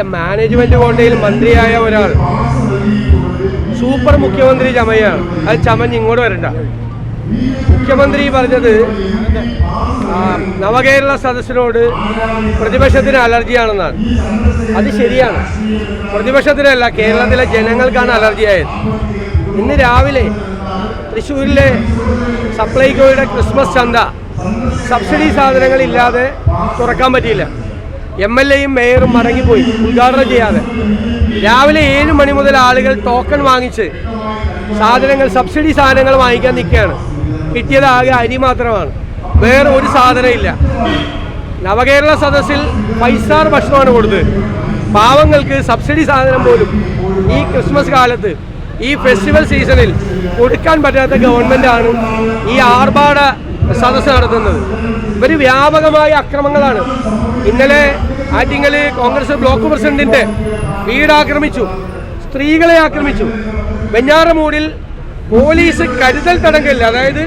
അല്ല മാനേജ്മെന്റ് കോട്ടയിൽ മന്ത്രിയായ ഒരാൾ. സൂപ്പർ മുഖ്യമന്ത്രി ചമയാണ്. അത് ചമഞ്ഞ് ഇങ്ങോട്ട് വരണ്ട. മുഖ്യമന്ത്രി പറഞ്ഞത് നവകേരള സദസ്സിനോട് പ്രതിപക്ഷത്തിന് അലർജിയാണെന്നാണ്. അത് ശരിയാണ്. പ്രതിപക്ഷത്തിനല്ല കേരളത്തിലെ ജനങ്ങൾക്കാണ് അലർജിയായത്. ഇന്ന് രാവിലെ തൃശ്ശൂരിലെ സപ്ലൈകോയുടെ ക്രിസ്മസ് ചന്ത. സബ്സിഡി സാധനങ്ങളില്ലാതെ തുറക്കാൻ പറ്റിയില്ല. എം എൽ എയും മേയറും മടങ്ങിപ്പോയി. ഉദ്ഘാടനം ചെയ്യാതെ. രാവിലെ ഏഴ് മണി മുതൽ ആളുകൾ ടോക്കൺ വാങ്ങിച്ച് സാധനങ്ങൾ സബ്സിഡി സാധനങ്ങൾ വാങ്ങിക്കാൻ നിൽക്കുകയാണ്. കിട്ടിയത് ആകെ അരി മാത്രമാണ്. വേറെ ഒരു സാധനമില്ല നവകേരള സദസ്സിൽ ഫൈവ് സ്റ്റാർ ഭക്ഷണമാണ് കൊടുത്തത്. പാവങ്ങൾക്ക് സബ്സിഡി സാധനം പോലും ഈ ക്രിസ്മസ് കാലത്ത് ഈ ഫെസ്റ്റിവൽ സീസണിൽ കൊടുക്കാൻ പറ്റാത്ത ഗവൺമെന്റാണ് ഈ ആർഭാട സദസ്സ് നടത്തുന്നത്. ഇവർ വ്യാപകമായ അക്രമങ്ങളാണ്. ഇന്നലെ ആറ്റിങ്ങൽ കോൺഗ്രസ് ബ്ലോക്ക് പ്രസിഡന്റിന്റെ വീട് ആക്രമിച്ചു സ്ത്രീകളെ ആക്രമിച്ചു. വെഞ്ഞാറമൂടിൽ പോലീസ് കരുതൽ തടങ്കലിൽ അതായത്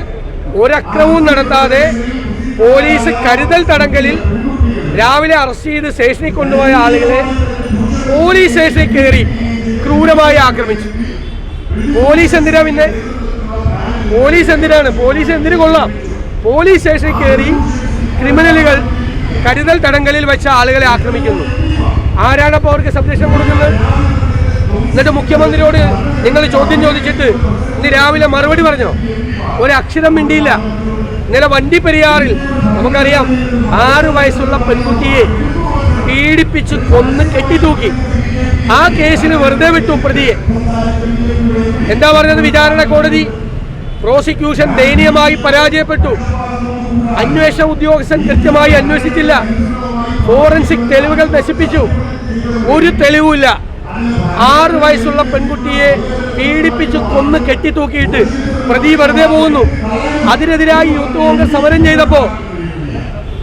ഒരക്രമവും നടത്താതെ പോലീസ് കരുതൽ തടങ്കലിൽ രാവിലെ അറസ്റ്റ് ചെയ്ത് സ്റ്റേഷനിൽ കൊണ്ടുപോയ ആളുകളെ പോലീസ് സ്റ്റേഷനിൽ കയറി ക്രൂരമായി ആക്രമിച്ചു. പോലീസ് എന്തിനാ പിന്നെ? പോലീസ് എന്തിനാണ്? പോലീസ് എന്തിനു കൊള്ളാം? പോലീസ് സ്റ്റേഷനിൽ കയറി ക്രിമിനലുകൾ കരുതൽ തടങ്കലിൽ വെച്ച ആളുകളെ ആക്രമിക്കുന്നു. ആരാണ് അപ്പോൾ അവർക്ക് സംരക്ഷണം കൊടുക്കുന്നത്? എന്നിട്ട് മുഖ്യമന്ത്രിയോട് നിങ്ങൾ ചോദ്യം ചോദിച്ചിട്ട് ഇന്ന് രാവിലെ മറുപടി പറഞ്ഞോ? ഒരക്ഷരം മിണ്ടിയില്ല. ഇന്നലെ വണ്ടിപ്പെരിയാറിൽ നമുക്കറിയാം ആറു വയസ്സുള്ള പെൺകുട്ടിയെ പീഡിപ്പിച്ച് കൊന്ന് കെട്ടിത്തൂക്കി. ആ കേസിന് വെറുതെ വിട്ടു പ്രതിയെ. എന്താ പറഞ്ഞത് വിചാരണ കോടതി? പ്രോസിക്യൂഷൻ ദയനീയമായി പരാജയപ്പെട്ടു. അന്വേഷണ ഉദ്യോഗസ്ഥൻ കൃത്യമായി അന്വേഷിച്ചില്ല. ഫോറൻസിക് തെളിവുകൾ നശിപ്പിച്ചു. ഒരു തെളിവുമില്ല. ആറ് വയസ്സുള്ള പെൺകുട്ടിയെ പീഡിപ്പിച്ച് കൊന്ന് കെട്ടിത്തൂക്കിയിട്ട് പ്രതി വെറുതെ പോകുന്നു. അതിനെതിരായി യൂത്ത് കോൺഗ്രസ് സമരം ചെയ്തപ്പോ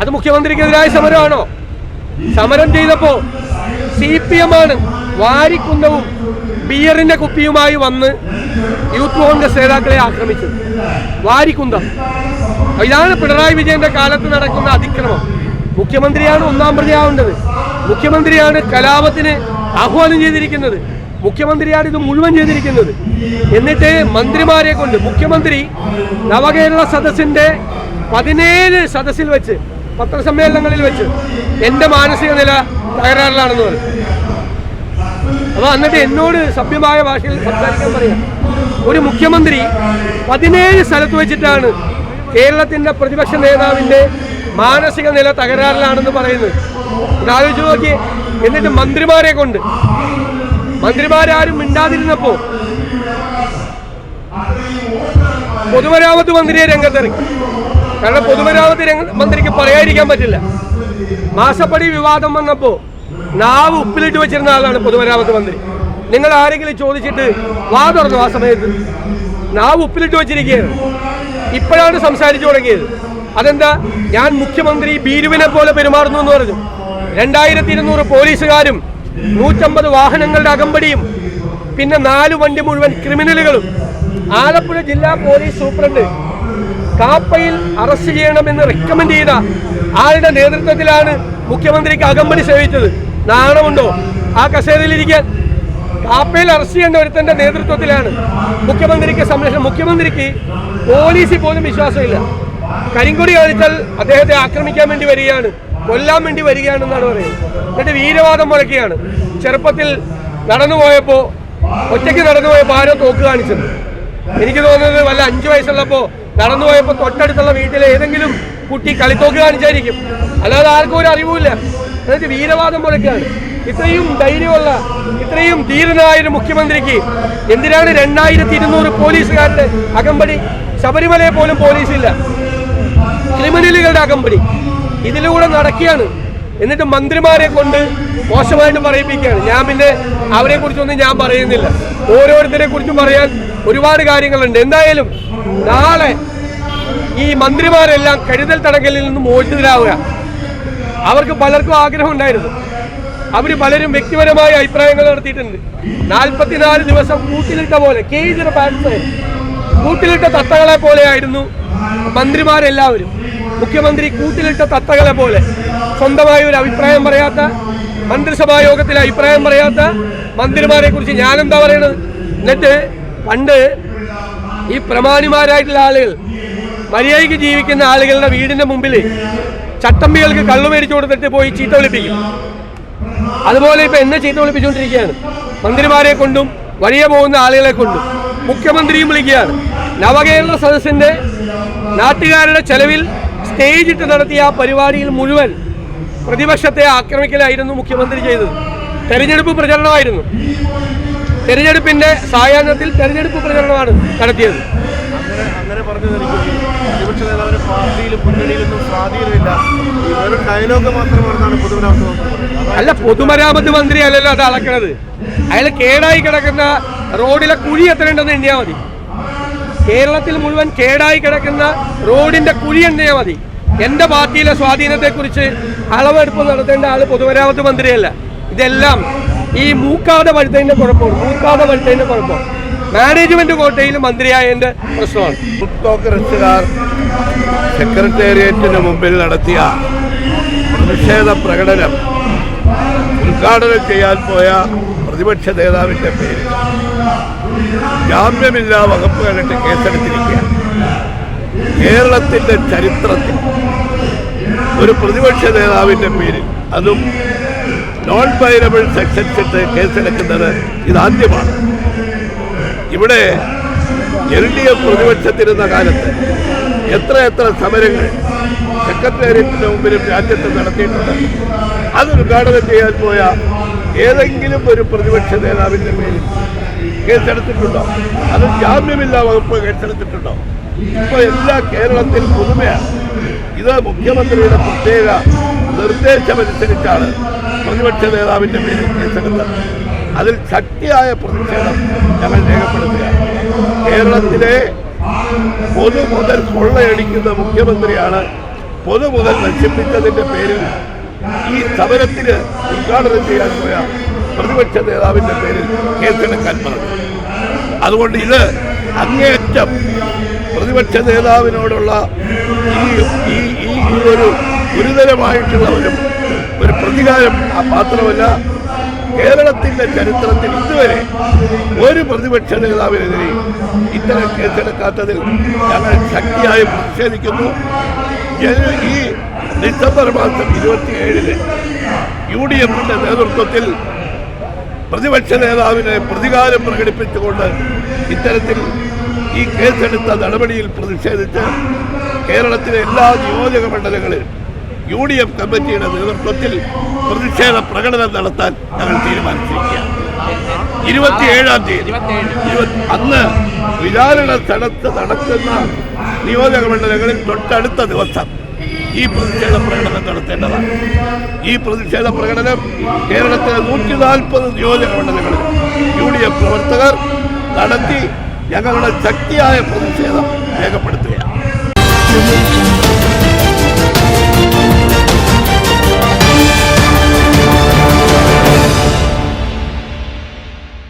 അത് മുഖ്യമന്ത്രിക്കെതിരായ സമരമാണോ? സമരം ചെയ്തപ്പോ സി പി എം ആണ് വാരിക്കുന്നവും ബിയറിന്റെ കുപ്പിയുമായി വന്ന് യൂത്ത് കോൺഗ്രസ് നേതാക്കളെ ആക്രമിച്ചത്. വാരിക്കുന്തം. ഇതാണ് പിണറായി വിജയന്റെ കാലത്ത് നടക്കുന്ന അതിക്രമം. മുഖ്യമന്ത്രിയാണ് ഒന്നാം പ്രതിയാവേണ്ടത്. മുഖ്യമന്ത്രിയാണ് കലാപത്തിന് ആഹ്വാനം ചെയ്തിരിക്കുന്നത്. മുഖ്യമന്ത്രിയാണ് ഇത് മുഴുവൻ ചെയ്തിരിക്കുന്നത്. എന്നിട്ട് മന്ത്രിമാരെ കൊണ്ട് മുഖ്യമന്ത്രി നവകേരള സദസ്സിന്റെ പതിനേഴ് സദസ്സിൽ വെച്ച് പത്രസമ്മേളനങ്ങളിൽ വെച്ച് എന്റെ മാനസിക നില തകരാറിലാണെന്ന് പറഞ്ഞു. അപ്പൊ എന്നിട്ട് എന്നോട് സഭ്യമായ ഭാഷയിൽ സംസാരിക്കാൻ പറയാം. ഒരു മുഖ്യമന്ത്രി പതിനേഴ് സ്ഥലത്ത് വെച്ചിട്ടാണ് കേരളത്തിന്റെ പ്രതിപക്ഷ നേതാവിന്റെ മാനസിക നില തകരാറിലാണെന്ന് പറയുന്നത്. ഇത് ആലോചിച്ച് നോക്കി. എന്നിട്ട് മന്ത്രിമാരെ കൊണ്ട്. മന്ത്രിമാരാരും മിണ്ടാതിരുന്നപ്പോ പൊതുമരാമത്ത് മന്ത്രിയെ രംഗത്തിറങ്ങി കാരണം പൊതുമരാമത്ത് രംഗ മന്ത്രിക്ക് പറയാതിരിക്കാൻ പറ്റില്ല. മാസപ്പടി വിവാദം വന്നപ്പോ നാവ് ഉപ്പിലിട്ട് വെച്ചിരുന്ന ആളാണ് പൊതുമരാമത്ത് മന്ത്രി. നിങ്ങൾ ആരെങ്കിലും ചോദിച്ചിട്ട് വാ തുറന്നു ആ സമയത്ത്. നാവ് ഉപ്പിലിട്ട് വെച്ചിരിക്കുകയാണ്. ഇപ്പോഴാണ് സംസാരിച്ചു തുടങ്ങിയത്. അതെന്താ? ഞാൻ മുഖ്യമന്ത്രി ബീരുവിനെ പോലെ പെരുമാറുന്നു എന്ന് പറഞ്ഞു. രണ്ടായിരത്തി ഇരുന്നൂറ് പോലീസുകാരും നൂറ്റമ്പത് വാഹനങ്ങളുടെ അകമ്പടിയും പിന്നെ നാല് വണ്ടി മുഴുവൻ ക്രിമിനലുകളും. ആലപ്പുഴ ജില്ലാ പോലീസ് സൂപ്രണ്ട് കാപ്പയിൽ അറസ്റ്റ് ചെയ്യണമെന്ന് റെക്കമെൻഡ് ചെയ്ത ആളുടെ നേതൃത്വത്തിലാണ് മുഖ്യമന്ത്രിക്ക് അകമ്പടി സേവിച്ചത്. നാണമുണ്ടോ? ആ കസേരയിലിരിക്കാൻ. കാപ്പയിൽ അറസ്റ്റ് ചെയ്യേണ്ട ഒരുത്തന്റെ നേതൃത്വത്തിലാണ് മുഖ്യമന്ത്രിക്ക് സംരക്ഷണം. മുഖ്യമന്ത്രിക്ക് പോലീസിൽ പോലും വിശ്വാസമില്ല. കരിങ്കൊടി കാണിച്ചാൽ അദ്ദേഹത്തെ ആക്രമിക്കാൻ വേണ്ടി വരികയാണ് കൊല്ലാൻ വേണ്ടി വരികയാണെന്നാണ് പറയുന്നത്. എന്നിട്ട് വീരവാദം മുഴക്കുകയാണ് ചെറുപ്പത്തിൽ നടന്നുപോയപ്പോ ഒറ്റയ്ക്ക് നടന്നുപോയപ്പോൾ ആരോ തോക്ക് കാണിച്ചത്. എനിക്ക് തോന്നുന്നത് വല്ല അഞ്ചു വയസ്സുള്ളപ്പോ നടന്നുപോയപ്പോ തൊട്ടടുത്തുള്ള വീട്ടിലെ ഏതെങ്കിലും കുട്ടി കളിത്തോക്ക് കാണിച്ചായിരിക്കും. അല്ലാതെ ആർക്കും ഒരു അറിവുമില്ല. എന്നിട്ട് വീരവാദം മുഴക്കുകയാണ്. ഇത്രയും ധൈര്യമുള്ള ഇത്രയും ധീരനായ ഒരു മുഖ്യമന്ത്രിക്ക് എന്തിനാണ് രണ്ടായിരത്തി ഇരുന്നൂറ് പോലീസുകാരുടെ അകമ്പടി? ശബരിമലയെ പോലും പോലീസില്ല. ക്രിമിനലുകളുടെ അകമ്പടി. ഇതിലൂടെ നടക്കുകയാണ്. എന്നിട്ട് മന്ത്രിമാരെ കൊണ്ട് മോശമായിട്ട് പറയിപ്പിക്കുകയാണ്. ഞാൻ പിന്നെ അവരെ കുറിച്ചൊന്നും ഞാൻ പറയുന്നില്ല. ഓരോരുത്തരെ കുറിച്ചും പറയാൻ ഒരുപാട് കാര്യങ്ങളുണ്ട്. എന്തായാലും നാളെ ഈ മന്ത്രിമാരെല്ലാം കരുതൽ തടങ്കലിൽ നിന്ന് മോചിതരാവുക. അവർക്ക് പലർക്കും ആഗ്രഹം ഉണ്ടായിരുന്നു. അവർ പലരും വ്യക്തിപരമായ അഭിപ്രായങ്ങൾ നടത്തിയിട്ടുണ്ട്. നാൽപ്പത്തിനാല് ദിവസം കൂട്ടിലിട്ട പോലെ കേജിന് പാൻസ് കൂട്ടിലിട്ട തത്തകളെ പോലെയായിരുന്നു മന്ത്രിമാരെല്ലാവരും. മുഖ്യമന്ത്രി കൂട്ടിലിട്ട തത്തകളെ പോലെ. സ്വന്തമായ ഒരു അഭിപ്രായം പറയാത്ത മന്ത്രിസഭാ യോഗത്തിൽ അഭിപ്രായം പറയാത്ത മന്ത്രിമാരെ കുറിച്ച് ഞാനെന്താ പറയണത്? എന്നിട്ട് പണ്ട് ഈ പ്രമാണിമാരായിട്ടുള്ള ആളുകൾ മര്യാദയ്ക്ക് ജീവിക്കുന്ന ആളുകളുടെ വീടിന്റെ മുമ്പിൽ ചട്ടമ്പികൾക്ക് കള്ളു മേടിച്ചു കൊടുത്തിട്ട് പോയി ചീത്ത വിളിപ്പിക്കും. അതുപോലെ ഇപ്പൊ എന്നെ ചീത്ത വിളിപ്പിച്ചുകൊണ്ടിരിക്കുകയാണ്. മന്ത്രിമാരെ കൊണ്ടും വഴിയെ പോകുന്ന ആളുകളെ കൊണ്ടും മുഖ്യമന്ത്രിയും വിളിക്കുകയാണ്. നവകേരള സദസ്സിന്റെ നാട്ടുകാരുടെ ചെലവിൽ സ്റ്റേജ് ഇട്ട് നടത്തിയ ആ പരിപാടിയിൽ മുഴുവൻ പ്രതിപക്ഷത്തെ ആക്രമിക്കലായിരുന്നു മുഖ്യമന്ത്രി ചെയ്തത്. തെരഞ്ഞെടുപ്പ് പ്രചരണമായിരുന്നു. തെരഞ്ഞെടുപ്പിന്റെ സായാഹ്നത്തിൽ തെരഞ്ഞെടുപ്പ് പ്രചരണമാണ് നടത്തിയത്. അങ്ങനെ പാർട്ടിയിലും മുന്നണിയിലൊന്നും സ്വാധീനമില്ല. ഡയലോഗ് മാത്രമാണെന്നാണ് പറയുന്നത് അല്ല പൊതുമരാമത്ത് മന്ത്രി അല്ലല്ലോ അത് അളക്കണത്. അയാൾ കേടായി കിടക്കുന്ന റോഡിലെ കുഴി എത്രയുണ്ടെന്ന് എണ്ണിയാൽ മതി. കേരളത്തിൽ മുഴുവൻ കേടായി കിടക്കുന്ന റോഡിന്റെ കുഴി എണ്ണിയാൽ മതി. എന്റെ പാർട്ടിയിലെ സ്വാധീനത്തെക്കുറിച്ച് അളവെടുപ്പ് നടത്തേണ്ട ആൾ പൊതുമരാമത്ത് മന്ത്രിയല്ല. ഇതെല്ലാം ഈ മൂക്കാതെ വഴുത്തതിന്റെ കുഴപ്പമാണ് മൂക്കാതെ വഴുത്തതിന്റെ കുഴപ്പം. മാനേജ്മെന്റ് കോട്ടയിൽ മന്ത്രിയായതിന്റെ പ്രശ്നമാണ്. സെക്രട്ടേറിയറ്റിന് മുമ്പിൽ നടത്തിയ പ്രതിഷേധ പ്രകടനം ഉദ്ഘാടനം ചെയ്യാൻ പോയ പ്രതിപക്ഷ നേതാവിന്റെ പേര്. ജാമ്യമില്ലാ വകുപ്പുകളിട്ട് കേസെടുത്തിരിക്കുകയാണ്. കേരളത്തിന്റെ ചരിത്രത്തിൽ ഒരു പ്രതിപക്ഷ നേതാവിന്റെ പേരിൽ അതും നോൺ ഫൈലബിൾ സെക്ഷൻസ് ഇട്ട് കേസെടുക്കുന്നത് ഇതാദ്യമാണ്. ഇവിടെ എൽ ഡി എഫ് പ്രതിപക്ഷത്തിരുന്ന കാലത്ത് എത്ര എത്ര സമരങ്ങൾ സെക്രട്ടേറിയറ്റിന്റെ മുമ്പിലും രാജ്യത്ത് നടത്തിയിട്ടുണ്ട്. അത് ഉദ്ഘാടനം ചെയ്യാൻ പോയ ഏതെങ്കിലും ഒരു പ്രതിപക്ഷ നേതാവിന്റെ പേരിൽ കേസെടുത്തിട്ടുണ്ടോ? അത് ജാമ്യമില്ലാ വകുപ്പ് കേസെടുത്തിട്ടുണ്ടോ? ഇപ്പൊ എല്ലാ കേരളത്തിൽ പുതുമയാണ് ഇത് മുഖ്യമന്ത്രിയുടെ പ്രത്യേക നിർദ്ദേശമനുസരിച്ചാണ് പ്രതിപക്ഷ നേതാവിന്റെ പേരിൽ കേസെടുത്തത്. അതിൽ ശക്തിയായ പ്രതിഷേധം ഞങ്ങൾ രേഖപ്പെടുത്തുക. കേരളത്തിലെ പൊതു മുതൽ കൊള്ളയടിക്കുന്ന മുഖ്യമന്ത്രിയാണ് പൊതു മുതൽ നശിപ്പിച്ചതിന്റെ പേരിൽ ഈ സമരത്തിന് ഉദ്ഘാടനം ചെയ്യാൻ പോയ പ്രതിപക്ഷ നേതാവിന്റെ പേരിൽ കേസെടുക്കാൻ പറഞ്ഞു അതുകൊണ്ട് ഇത് അങ്ങേയറ്റം പ്രതിപക്ഷ നേതാവിനോടുള്ള ഈ ഈ ഒരു ഗുരുതരമായിട്ടുള്ള ഒരു ഒരു പ്രതികാരം മാത്രമല്ല കേരളത്തിന്റെ ചരിത്രത്തിൽ ഇതുവരെ ഒരു പ്രതിപക്ഷ നേതാവിനെതിരെ ഇത്തരം കേസെടുക്കാത്തതിൽ ഞങ്ങൾ ശക്തിയായി പ്രതിഷേധിക്കുന്നു. ഈ ഡിസംബർ മാസം ഇരുപത്തിയേഴിന് യു ഡി എഫിന്റെ നേതൃത്വത്തിൽ പ്രതിപക്ഷ നേതാവിനെ പ്രതികാരം പ്രകടിപ്പിച്ചുകൊണ്ട് ഇത്തരത്തിൽ ഈ കേസെടുത്ത നടപടിയിൽ പ്രതിഷേധിച്ച് കേരളത്തിലെ എല്ലാ നിയോജക മണ്ഡലങ്ങളിലും യു ഡി എഫ് കമ്മിറ്റിയുടെ നേതൃത്വത്തിൽ പ്രതിഷേധ പ്രകടനം നടത്താൻ ഞങ്ങൾ തീരുമാനിച്ചിരിക്കുകയാണ്. ഇരുപത്തിയേഴാം തീയതി അന്ന് വിചാരണ സ്ഥലത്ത് നടക്കുന്ന നിയോജക മണ്ഡലങ്ങളിൽ തൊട്ടടുത്ത ദിവസം ഈ പ്രതിഷേധ പ്രകടനം നടത്തേണ്ടതാണ്. ഈ പ്രതിഷേധ പ്രകടനം കേരളത്തിലെ നൂറ്റി നാൽപ്പത് നിയോജക മണ്ഡലങ്ങളിൽ യു ഡി എഫ് പ്രവർത്തകർ നടത്തി ഞങ്ങളുടെ ശക്തിയായ പ്രതിഷേധം രേഖപ്പെടുത്തുക